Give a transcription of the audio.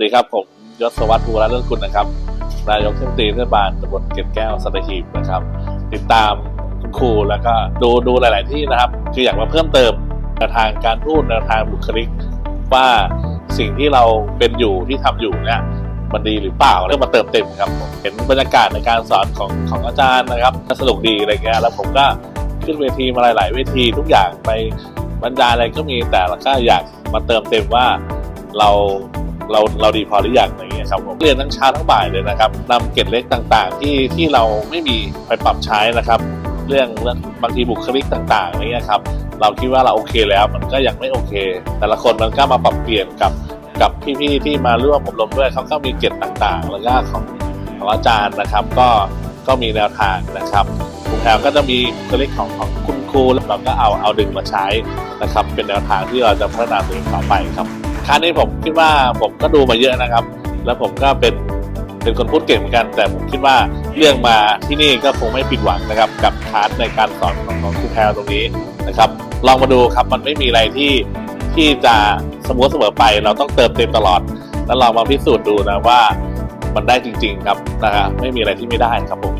สดีครับ ผมยศวัฒน์ภูรัตน์เรื่องคุณนะครับ นายกเทศมนตรีเทศบาลตำบลเกร็ดแก้วสัตหีบนะครับ ติดตามคุณครูแล้วก็ดูดูหลาย ๆ ที่นะครับ คืออยากมาเพิ่มเติมแนวทางการพูดแนวทางบุคลิก ว่าสิ่งที่เราเป็นอยู่ที่ทำอยู่เนี่ยมันดีหรือเปล่าเรื่องมาเติมเต็มครับผมเห็นบรรยากาศในการสอนของของอาจารย์นะครับสนุกดีอะไรเงี้ยแล้วผมก็ขึ้นเวทีมาหลาย ๆ เวทีทุกอย่างไปบรรยายอะไรก็มีแต่เราก็อยากมาเติมเต็มว่าเรา เราเราดีพอหรือยังอะไรเงี้ยครับผมเรียนทั้งเช้าทั้งบ่ายเลยนะครับนำเกร็ดเล็กต่างๆ ที่ที่เราไม่มีไปปรับใช้นะครับ เรื่องเรื่องบางทีบุคลิกต่างๆอะไรเงี้ยครับเราคิดว่าเราโอเคแล้วมันก็ยังไม่โอเค แต่ละคนมันก็มาปรับเปลี่ยนกับกับพี่ๆที่มาร่วมอบรมด้วยเขาก็มีเกร็ดต่างๆ แล้วก็ของของอาจารย์นะครับ ก็ก็มีแนวทางนะครับคุณแพรก็จะมีบุคลิกของของคุณครูแล้วเราก็เอาเอาดึงมาใช้นะครับ เป็นแนวทางที่เราจะพัฒนาตัวเองต่อไปครับ ครั้งนี้ผมคิดว่าผมก็ดูมาเยอะนะครับ แล้วผมก็เป็นเป็นคนพูดเก่งเหมือนกัน แต่ผมคิดว่าเรื่องมาที่นี่ก็คงไม่ผิดหวังนะครับ กับคลาสในการสอนของของครูแพรตรงนี้นะครับ ลองมาดูครับมันไม่มีอะไรที่ที่จะสมอเสมอไป เราต้องเติมเต็มตลอด แล้วลองมาพิสูจน์ดูนะว่ามันได้จริง ๆ ครับนะฮะไม่มีอะไรที่ไม่ได้ครับผม